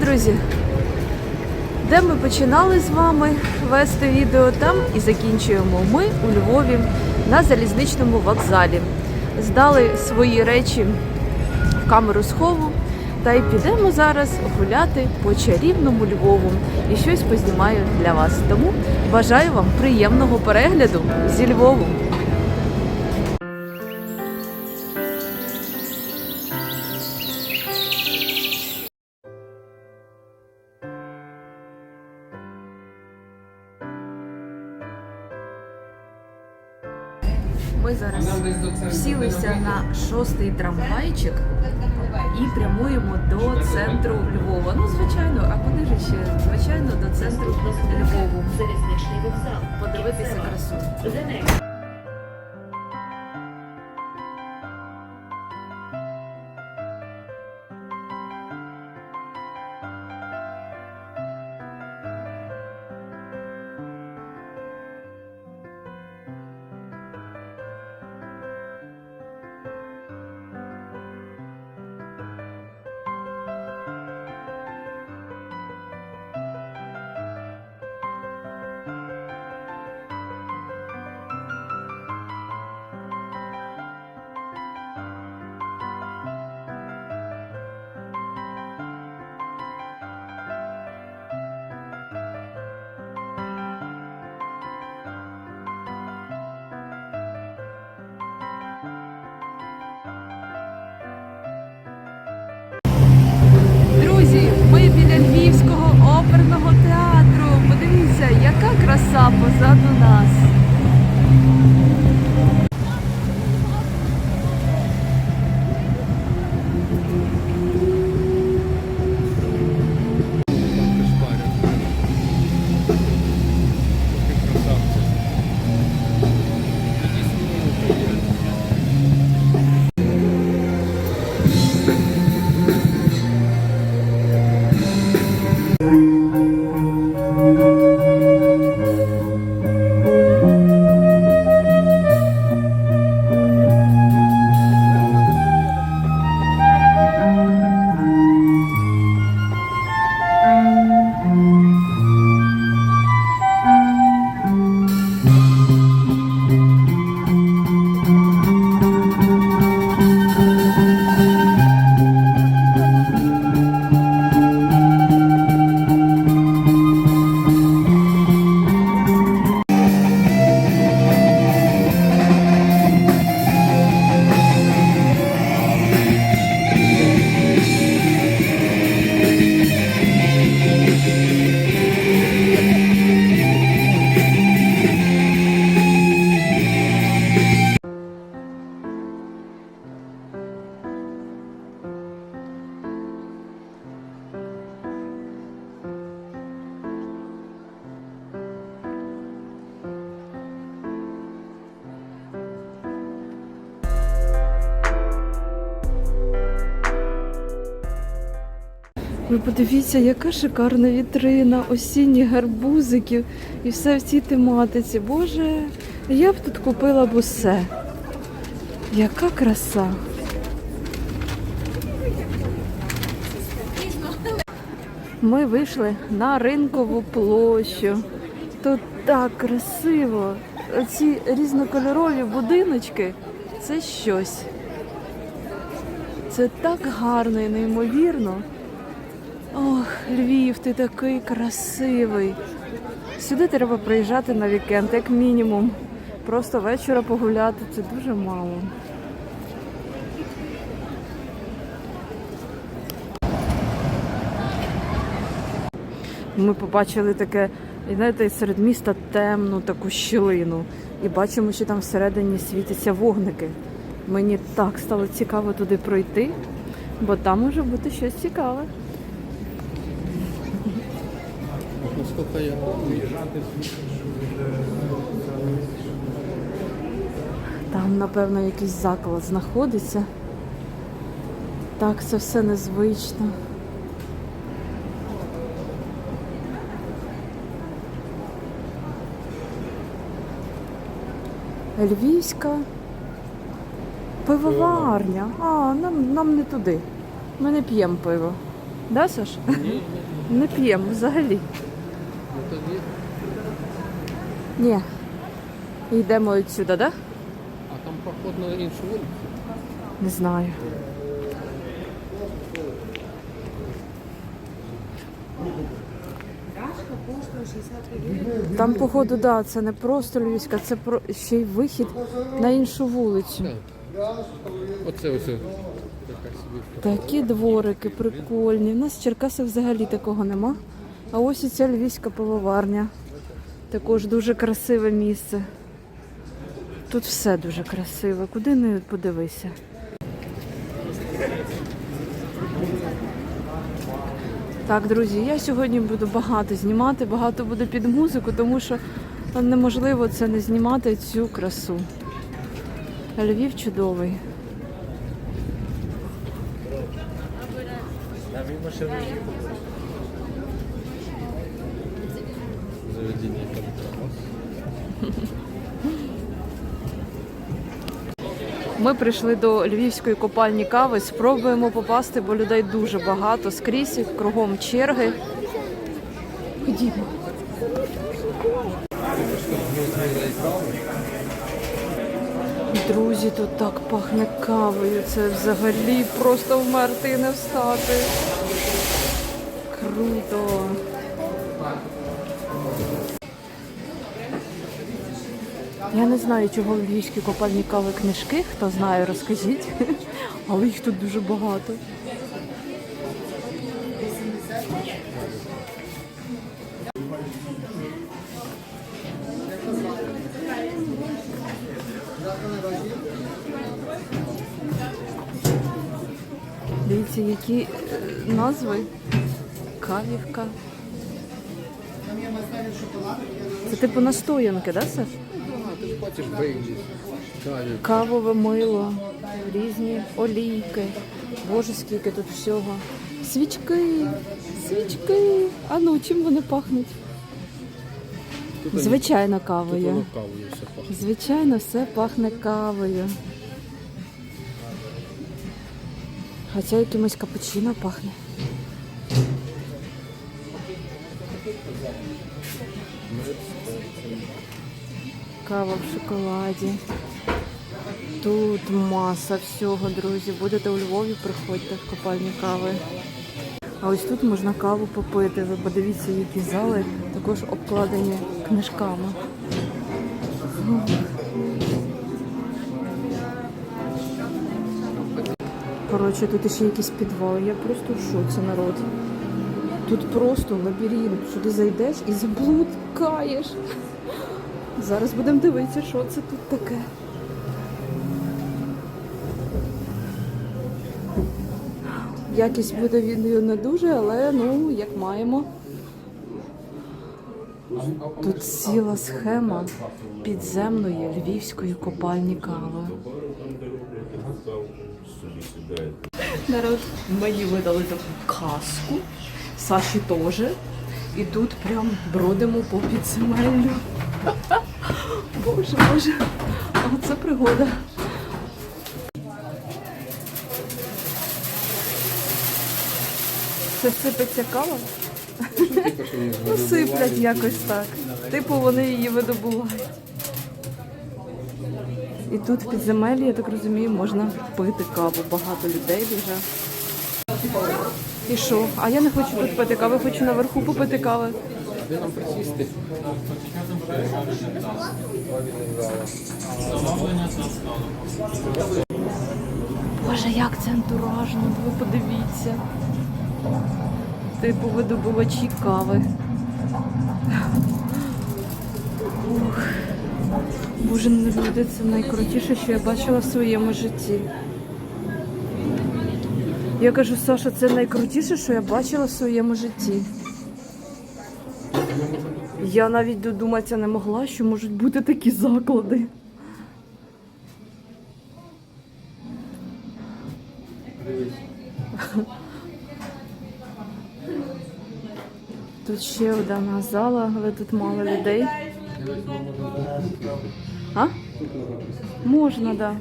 друзі, де ми починали з вами вести відео, там і закінчуємо ми у Львові на залізничному вокзалі. Здали свої речі в камеру схову та й підемо зараз гуляти по чарівному Львову і щось познімаю для вас. Тому бажаю вам приємного перегляду зі Львову. Ми зараз всілися на шостий трамвайчик і прямуємо до центру Львова. Ну, звичайно, а куди ж ще? Звичайно, до центру Львову. Подивитися красу. Яка краса позаду нас. Ви подивіться, яка шикарна вітрина, осінні гарбузиків і все в цій тематиці. Боже, я б тут купила б усе. Яка краса. Ми вийшли на ринкову площу. Тут так красиво. Ці різнокольорові будиночки це щось. Це так гарно і неймовірно. Ох, Львів, ти такий красивий. Сюди треба приїжджати на вікенд, як мінімум. Просто вечора погуляти це дуже мало. Ми побачили таке, знаєте, серед міста темну таку щілину. І бачимо, що там всередині світяться вогники. Мені так стало цікаво туди пройти, бо там може бути щось цікаве. Я Там, напевно, якийсь заклад знаходиться. Так, це все незвично. Львівська пивоварня. А, нам, нам не туди. Ми не п'ємо пиво. Да, Саш? Ні. Не п'ємо взагалі. Ні. Йдемо відсюди, да? А там поход на іншу вулицю. Не знаю. Там, походу, да, це не просто Львівська, це про ще й вихід на іншу вулицю. Так. Оце ось така. Такі дворики прикольні. У нас в Черкасах взагалі такого нема. А ось і ця львівська пивоварня. Також дуже красиве місце. Тут все дуже красиве. Куди не подивися. Так, друзі, я сьогодні буду багато знімати, багато буду під музику, тому що неможливо це не знімати цю красу. Львів чудовий. Контрабас. Ми прийшли до львівської копальні кави. Спробуємо попасти, бо людей дуже багато скрізь, кругом черги. Ходімо. Друзі, тут так пахне кавою. Це взагалі просто вмерти і не встати. Круто. Я не знаю, чого в львівській копальні кави книжки. Хто знає, розкажіть. Але їх тут дуже багато. Дивіться, які е, назви. Кавівка. Це типу настоянки, да, Саш? Ти ж бачиш бейджі. Каві. Кавове мило, різні олійки. Боже, скільки тут всього. Свічки, свічки. А ну, чим вони пахнуть? Тут Звичайно, Тут кавою. воно кавою все пахне. Звичайно, все пахне кавою. Хоча якимось капучино пахне. Кава в шоколаді. Тут маса всього, друзі. Будете у Львові, приходьте в копальню кави. А ось тут можна каву попити. Ви подивіться, які зали також обкладені книжками. Коротше, тут ще якісь підвали. Я просто в шоці, народ. Тут просто лабіринт. Сюди зайдеш і заблудкаєш. Зараз будемо дивитися, що це тут таке. Якість буде відео не дуже, але ну, як маємо. Тут ціла схема підземної львівської копальні кави. Народ, мені видали таку каску, Саші теж. І тут прям бродимо по підземеллю. Боже, боже, а це пригода. Це сипеться кава? Їх Ну, сиплять якось так. Типу вони її видобувають. І тут в підземеллі, я так розумію, можна пити каву. Багато людей дуже. І що? А я не хочу тут пити кави, хочу наверху попити кави. Де нам присісти? Боже, як це антуражно, ви подивіться. Типу видобувачі кави. Ух. Боже, ну люди, це найкрутіше, що я бачила в своєму житті. Я кажу, Саша, це найкрутіше, що я бачила в своєму житті. Я навіть додуматися не могла, що можуть бути такі заклади. Тут ще одна зала, але тут мало людей. А? Можна, так. Да.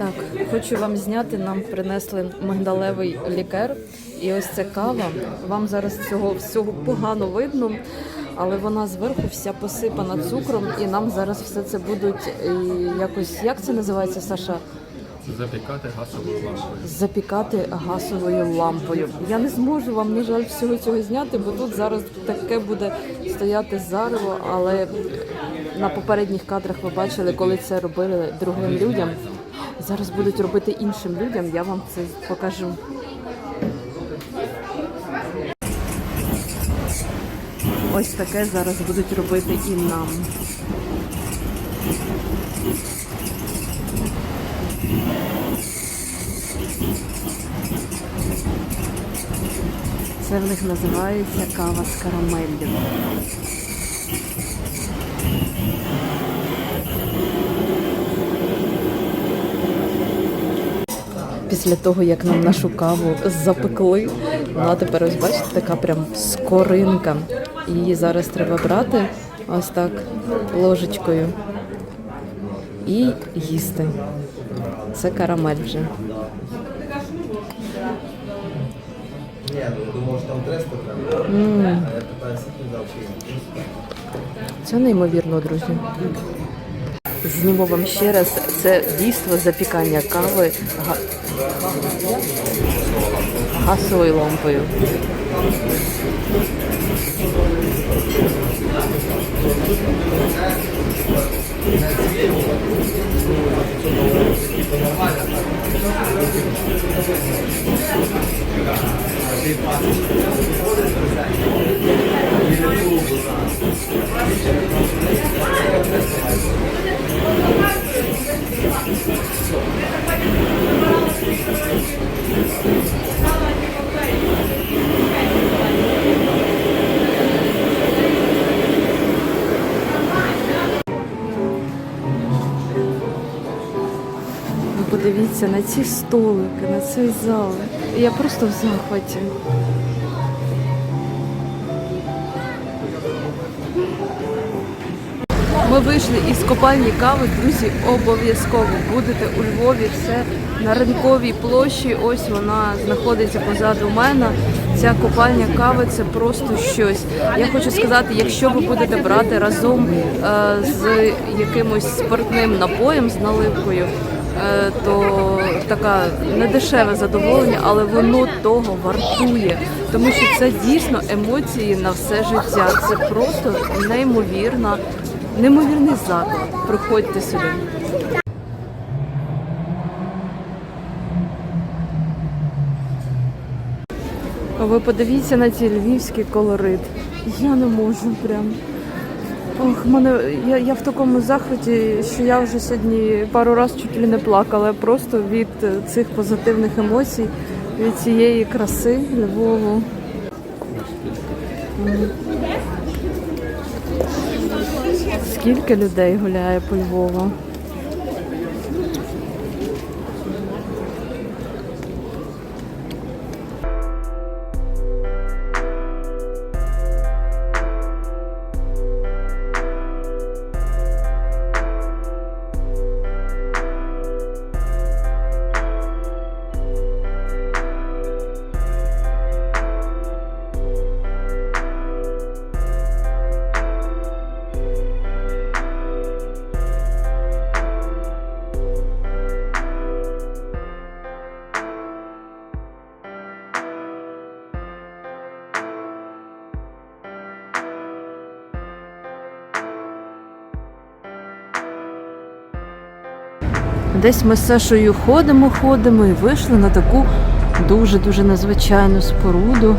Так, хочу вам зняти. Нам принесли мигдалевий лікер. І ось ця кава. Вам зараз цього всього погано видно, але вона зверху вся посипана цукром, і нам зараз все це будуть е, якось, як це називається, Саша? Запікати газовою лампою. Запікати газовою лампою. Я не зможу вам, на жаль, всього цього зняти, бо тут зараз таке буде стояти зарево, але на попередніх кадрах ви бачили, коли це робили другим людям. Зараз будуть робити іншим людям, я вам це покажу. Ось таке зараз будуть робити і нам. Це в них називається кава з карамеллю. Після того, як нам нашу каву запекли, вона тепер ось бачите, така прям скоринка. Її зараз треба брати ось так ложечкою і їсти. Це карамель вже. Ну. А вообще. Це неймовірно, друзі. Зніму вам ще раз. Це дійство запікання кави га... газовою лампою. Ви ці столики, на цей зал. Я просто в захваті. Ми вийшли із копальні кави, друзі, обов'язково будете у Львові. Все на ринковій площі. Ось вона знаходиться позаду мене. Ця копальня кави це просто щось. Я хочу сказати, якщо ви будете брати разом е, з якимось спиртним напоєм з наливкою. Е, То така недешеве задоволення, але воно того вартує, тому що це дійсно емоції на все життя. Це просто неймовірна Неймовірний заклад. Приходьте сюди. Ви подивіться на цей львівський колорит. Я не можу прям. Ох, мене я, я в такому захваті, що я вже сьогодні пару разів чуть ли не плакала просто від е, цих позитивних емоцій, від цієї краси Львову. Скільки людей гуляє по Львову? Десь ми з Сашою ходимо, ходимо і вийшли на таку дуже-дуже незвичайну споруду.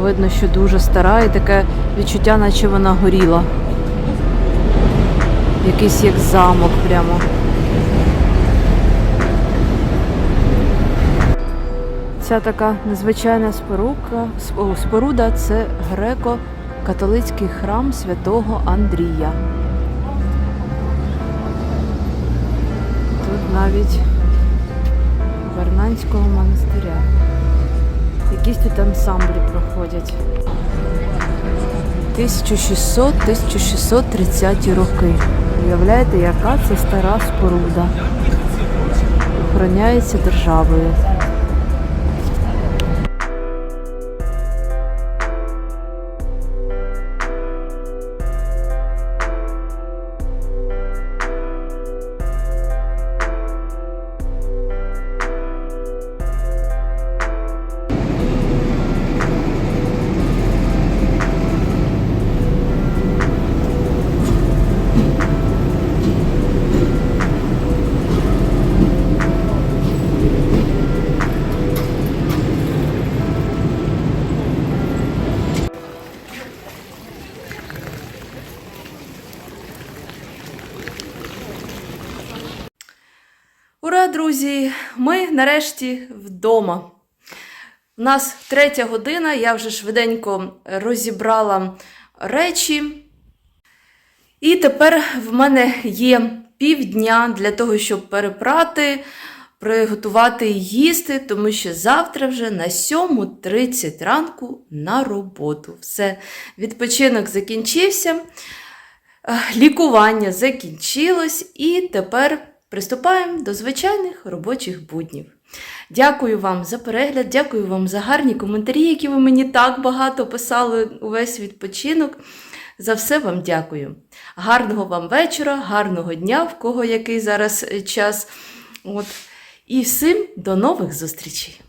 Видно, що дуже стара і таке відчуття, наче вона горіла. Якийсь як замок прямо. Ця така незвичайна спорука, споруда це греко-католицький храм святого Андрія. Навіть Вернанського монастиря. Якісь тут ансамблі проходять. 1600-1630 роки. Уявляєте, яка це стара споруда. охороняється державою. Друзі! Ми нарешті вдома. У нас третя година, я вже швиденько розібрала речі. І тепер в мене є півдня для того, щоб перепрати, приготувати і їсти, тому що завтра вже на 7.30 ранку на роботу. Все, відпочинок закінчився. Лікування закінчилось, і тепер приступаємо до звичайних робочих буднів. Дякую вам за перегляд, дякую вам за гарні коментарі, які ви мені так багато писали увесь відпочинок. За все вам дякую. Гарного вам вечора, гарного дня, в кого який зараз е, час. От. І всім до нових зустрічей!